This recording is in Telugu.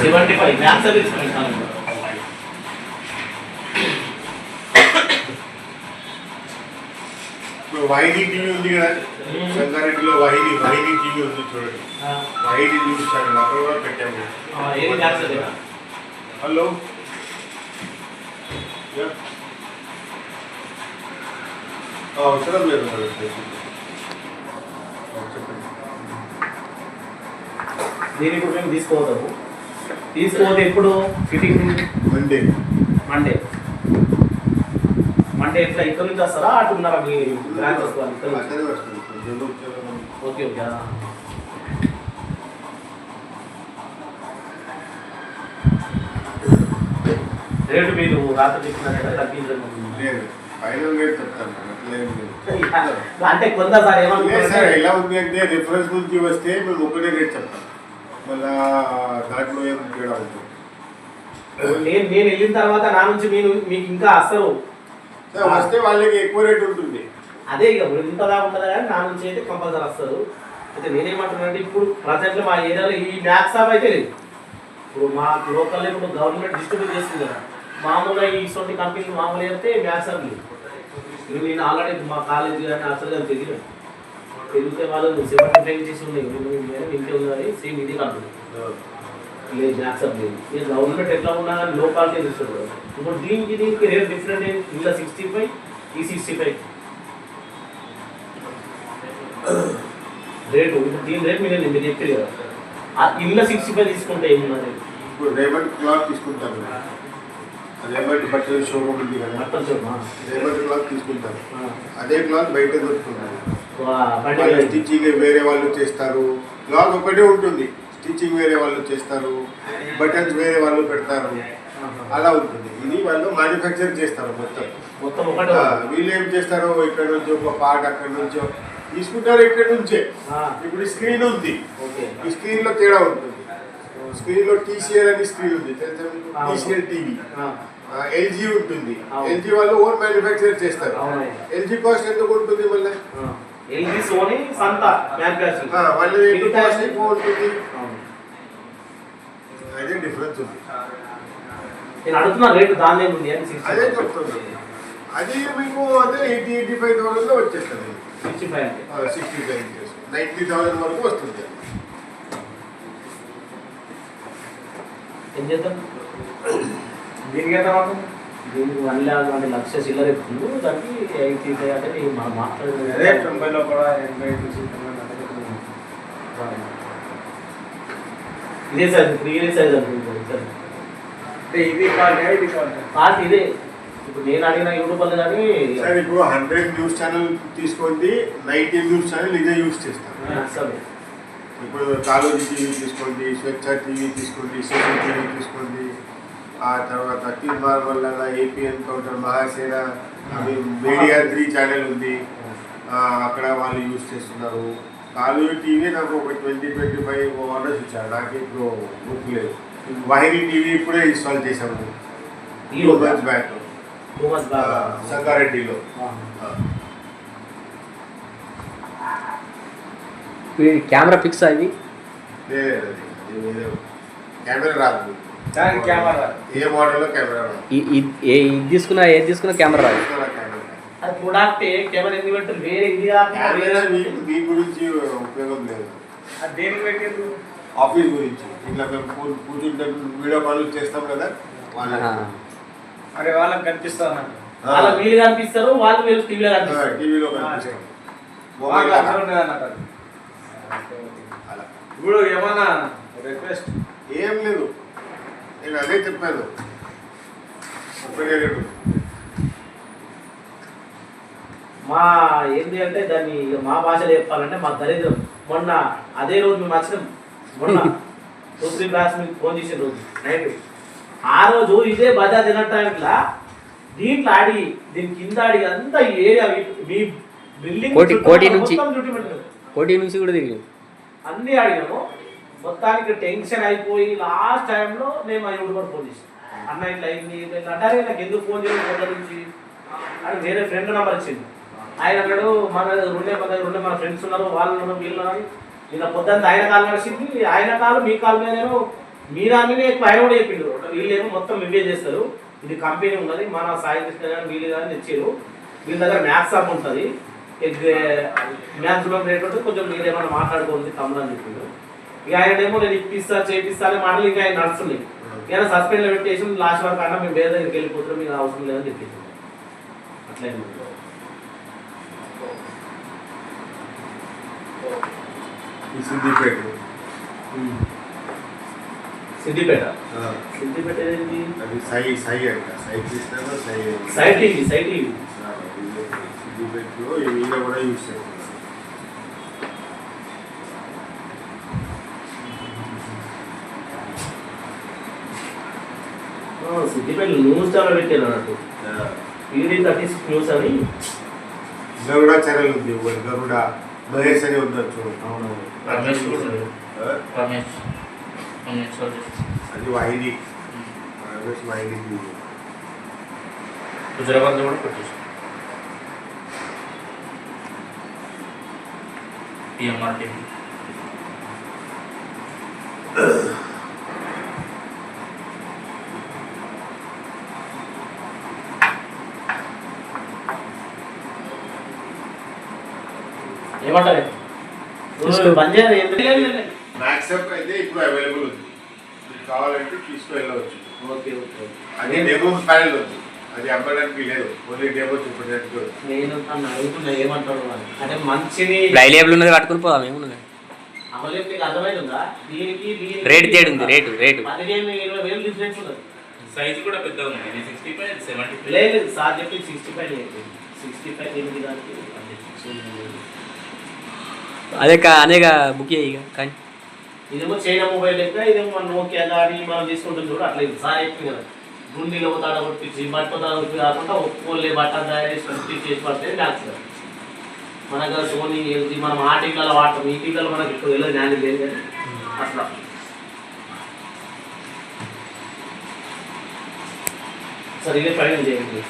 సెవెంటీ ఫైవ్ మ్యాథ్స్ తీసుకుంటాను ఇప్పుడు వాహిని టీవీ ఉంది కదా సంగారెడ్డిలో వాహిని వాహిని టీవీ ఉంది చూడండి వాహిని న్యూస్ ఛానల్ అక్కడ కూడా పెట్టాము ఏది మ్యాథ్స్ హలో యా. ఆ, అవసరం లేదు మరి. ఆ, చెప్పండి దీని ఇప్పుడు మేము తీసుకోవద్దాము తీసుకోవద్దు ఎప్పుడు? ఫిట్టింగ్ మండే మండే మండే ఎట్లా? ఇక్కడ నుంచి వస్తారా? అటు ఉన్నారా మీ బ్రాంచ్ వస్తారు ఇక్కడ. Okay okay. రేటు మీరు రాత్రి చెప్పిన రేటు తగ్గించండి. ఫైనల్ రేట్ చెప్తాను. అంటే కొంత సార్ లేదు సార్ ఏమనుకుంటున్నారు ఎలా ఉంది అంటే రిఫరెన్స్ నుంచి వస్తే మేము ఒకటే రేట్ చెప్తాం. మళ్ళా దాంట్లో ఏం తేడా ఉంటుంది నేను నేను వెళ్ళిన తర్వాత నా నుంచి మీరు మీకు ఇంకా అసలు వస్తే వాళ్ళకి ఎక్కువ రేట్ ఉంటుంది. అదే ఇక ఇప్పుడు ఇంత దాకా ఉంటుందా కానీ నా నుంచి అయితే కంపల్సరీ వస్తారు అయితే నేనేమంటున్నానంటే ఇప్పుడు ప్రజెంట్ మా ఏరియాలో ఈ మ్యాథ్స్ షాప్ అయితే లేదు. ఇప్పుడు మా లోకల్ ఇప్పుడు గవర్నమెంట్ డిస్ట్రిబ్యూట్ చేస్తుంది కదా. మామూలుగా ఈ ఇటువంటి కంపెనీలు మామూలు అయితే మ్యాథ్స్ షాప్ లేదు. నేను ఆల్రెడీ మా కాలేజీ కానీ అసలు కానీ తిరిగిన తిరిగితే వాళ్ళు సెవెంటీ ఫైవ్ చేసి ఉన్నాయి ఇంకే ఉన్నది. సేమ్ ఇది కంపెనీ లేదు షాప్ లేదు. ఇక గవర్నమెంట్ ఎట్లా ఉన్నా కానీ లో క్వాలిటీ ఇస్తుంది ఇప్పుడు దీనికి దీనికి రేట్ డిఫరెంట్ ఇలా సిక్స్టీ ఫైవ్ ఈ సిక్స్టీ ఫైవ్ రేటు ఇప్పుడు దీని రేట్ మీరు నేను చెప్పారు కదా. ఆ ఇళ్ళ సిక్స్టీ ఫైవ్ తీసుకుంటే ఏమున్నది? ఇప్పుడు రేమండ్ క్లాత్ తీసుకుంటాను రేమండ్ బట్టల షోరూమ్ ఉంది కదా. రేమండ్ క్లాత్ తీసుకుంటాను అదే క్లాత్ బయట వాళ్ళ స్టిచ్చింగ్ వేరే వాళ్ళు చేస్తారు. క్లాత్ ఒకటే ఉంటుంది. స్టిచ్చింగ్ వేరే వాళ్ళు చేస్తారు. బటన్స్ వేరే వాళ్ళు పెడతారు. అలా ఉంటుంది. ఇది వాళ్ళు మ్యానుఫ్యాక్చర్ చేస్తారు మొత్తం. మొత్తం వీళ్ళు ఏం చేస్తారు ఇక్కడ నుంచి ఒక పార్ట్ అక్కడ నుంచో. తీసుకుంటారు ఇక్కడ నుంచే? ఇప్పుడు స్క్రీన్ ఉంది. ఈ స్క్రీన్లో తేడా ఉంటుంది. స్క్రీన్లో టీసీఎల్ అని స్క్రీన్ ఉంది. తెలుసా. టీసీఎల్ టీవీ ఎల్జీ ఉంటుంది. ఎల్జీ వాళ్ళు ఓన్ మ్యానుఫ్యాక్చర్ చేస్తారు. ఎల్జీ కాస్ట్ ఎందుకు ఉంటుంది మళ్ళీ. ఎల్జీ సోనీ సంత. అదే డిఫరెన్స్ ఉంది. నేను అడుగుతున్నా రేటు దాని ఉంది అని అదే చెప్తున్నాను అది మీకు అదే ఎయిటీ ఎయిటీ ఫైవ్ థౌసండ్లో వచ్చేస్తుంది. Sixty five sixty five ninety thousand వరకు వస్తుంది. ఏం చేద్దాం? దీనికి ఎంత పడుతుంది దీనికి వన్ ల్యాక్ అంటే లక్ష చిల్లర ఎప్పుడు దానికి ఎయిటీ అంటే మనం అదే మాట్లాడేది తొంభైలో కూడా ఎనభై నుంచి. ఇదే సైజ్ ఇప్పుడు ఇదే సైజ్ అనుకుంటుంది సార్. అంటే ఇది క్వాలిటీ ఇది క్వాలిటీ పార్ట్ ఇదే. ఇప్పుడు నేను అడిగిన యూట్యూబ్ వాళ్ళు కానీ సార్ ఇప్పుడు హండ్రెడ్ న్యూస్ ఛానల్ తీసుకోండి నైన్టీ న్యూస్ ఛానల్ ఇదే యూస్ చేస్తాను అసలు ఇప్పుడు కాలోజీ టీవీ తీసుకోండి స్వచ్ఛ టీవీ తీసుకోండి సోషల్ టీవీ తీసుకోండి ఆ తర్వాత తీర్మార్ వల్ల ఏపీ ఎన్కౌంటర్ మహాసేన అవి మీడియా త్రీ ఛానల్ ఉంది. అక్కడ వాళ్ళు యూస్ చేస్తున్నారు. కాలోజీ టీవీ నాకు ఒక ట్వంటీ ట్వంటీ ఫైవ్ ఆర్డర్స్ ఇచ్చారు. నాకు ఇప్పుడు గుర్తులేదు వాహిని టీవీ ఇప్పుడే ఇన్స్టాల్ చేశాము. టూ మంత్స్ బ్యాక్ సంగారెడ్డిలో. కెమెరా ఫిక్స్ అవి. కెమెరా రాదు. ఏ మోడల్లో కెమెరా? ఏ ఇది తీసుకున్నా ఏది తీసుకున్నా కెమెరా రాదు. కెమెరా. అది ప్రొడక్ట్ కెమెరా ఎందుకు పెట్టారు? వేరే ఇది మీ గురించి ఉపయోగం లేదు. అది దేనికి పెట్టిండ్రు ఆఫీస్ గురించి. ఇట్లా మేము కూర్చుంటే వీడియో కాల్ చేస్తాం కదా వాళ్ళ ఆ. అరే వాళ్ళకి కనిపిస్తా నాకు. వాళ్ళ కనిపిస్తారు వాళ్ళు వీళ్ళు టీవీలో కనిపిస్తారు. టీవీలో కనిపిస్తాం మొబైల్ వాళ్ళకి. అలా. ఇప్పుడు ఏమన్నా రిక్వెస్ట్ ఏం లేదు. నేను అదే చెప్పాను మా ఏంటి అంటే దాన్ని మా భాషలో చెప్పాలంటే మా దరిద్రం. మొన్న అదే రోజు మేము వచ్చినాం. మొన్న రుద్రి క్లాస్ మీకు ఫోన్ చేసిన రోజు నైట్. ఆ రోజు ఇదే బజాజ్ ఎలక్ట్రానిక్లా దీంట్లో ఆడి దీని కింద ఆడి అంతా ఏరియా మీ బిల్డింగ్ కోటి- నుంచి. కోటి నుంచి కూడా దిగి అన్నీ అడిగాము మొత్తానికి టెన్షన్ అయిపోయి లాస్ట్ టైంలో నేను మా యూట్యూబర్ ఫోన్ చేసాను అన్న ఇట్లా అయింది ఇట్లా నాకు ఎందుకు ఫోన్ చేయడం మొదటి నుంచి? అని వేరే ఫ్రెండ్ నెంబర్ ఇచ్చింది. ఆయన అన్నాడు మన రెండే మన రెండే మన ఫ్రెండ్స్ ఉన్నారు వాళ్ళు ఉన్నారు వీళ్ళు అని. ఇలా పొద్దున్న ఆయన కాల్ నడిచింది ఆయన కాల్ మీ కాల్ మీద నేను మీ దాని ఎక్కువ ఆయన కూడా చెప్పిండ్రు వీళ్ళేమో మొత్తం ఇవే చేస్తారు. ఇది కంపెనీ ఉన్నది మన సాయి కృష్ణ కానీ వీళ్ళు కానీ తెచ్చారు వీళ్ళ దగ్గర మ్యాథ్స్ అప్ ఉంటుంది. మ్యాథ్స్లో రేట్ ఉంటే కొంచెం మీరు ఏమైనా మాట్లాడుకోండి తమ్ముడు అని చెప్పిండ్రు ఇక ఆయన ఏమో నేను ఇప్పిస్తా చేపిస్తా అనే మాటలు ఇంకా ఆయన నడుస్తున్నాయి. ఇక సస్పెండ్లో పెట్టేసి లాస్ట్ వరకు అన్నా మేము వేరే దగ్గరికి వెళ్ళిపోతున్నాం మీకు అవసరం లేదని చెప్పింది అట్లే సిద్దిపేట. సిద్దిపేట? సిద్దిపేట ఏంటి అది సాయి సాయి అంట. Sai Krishna Sai site TV site TV. సిద్దిపేటలో ఈయన కూడా యూజ్ చేస్తున్నారు సిద్దిపేట న్యూస్ ఛానల్ పెట్టారు అన్నట్టు ఆ, ఈడీ థర్టీ సిక్స్ న్యూస్ అని. గరుడ ఛానల్ ఉంది ఒకటి గరుడ. మహేష్ అని ఉన్నారు చూడు. అవునవును. రమేష్ కూడా ఉంది. ఆ, రమేష్. రమేష్ చౌదరి. అది వాహిని రమేష్ వాహిని టీవీ. హుజరాబాద్లో కూడా పెట్టేసి పిఎంఆర్ టీవీ ఏమంటారు తీసుకో. బంద్ చేయాలి ఏం లేదు, లేదు, లేదు. మ్యాక్స్ అప్ అయితే ఇప్పుడు అవైలబుల్ ఉంది. కావాలంటే తీసుకు వెళ్ళవచ్చు ఓకే ఓకే. అది డెమో ప్యానల్ ఉంది. అది అమ్మడానికి లేదు. ఓన్లీ డెమో చూపడానికి నేను తను అడుగుతున్నా ఏమంటాడు అంటే మంచిని డైలీ ఏబుల్ ఉన్నది పట్టుకుని పోదాం ఏమున్నది? అమలు మీకు అర్థమైందా దీనికి దీనికి రేటు తేడు ఉంది రేటు రేటు సైజు కూడా పెద్దగా ఉంది. సిక్స్టీ ఫైవ్ సెవెంటీ లేదు సార్ చెప్పి సిక్స్టీ ఫైవ్ సిక్స్టీ ఫైవ్ ఎనిమిది దానికి అదే కా బుక్ చేయి ఇక కానీ. ఇదేమో చైనా మొబైల్ లెక్క ఇదేమో మన నోకియా కానీ మనం తీసుకుంటాం చూడు అట్లా ఇది. సార్ చెప్పింది కదా గుండీలో పోతాడ కొట్టించి బట్టపోతాడ కొట్టి కాకుండా ఒప్పుకోలే బట్ట తయారు చేసి కొట్టి చేసి పడితే మ్యాథ్స్ మనకు సోనీ ఎల్జీ మనం ఆ టీకాలో వాడతాం ఈ టీకాలో మనకి ఇప్పుడు వెళ్ళదు జ్ఞానం లేదు కానీ. అట్లా. సరే ఇదే ప్రయాణం చేయండి.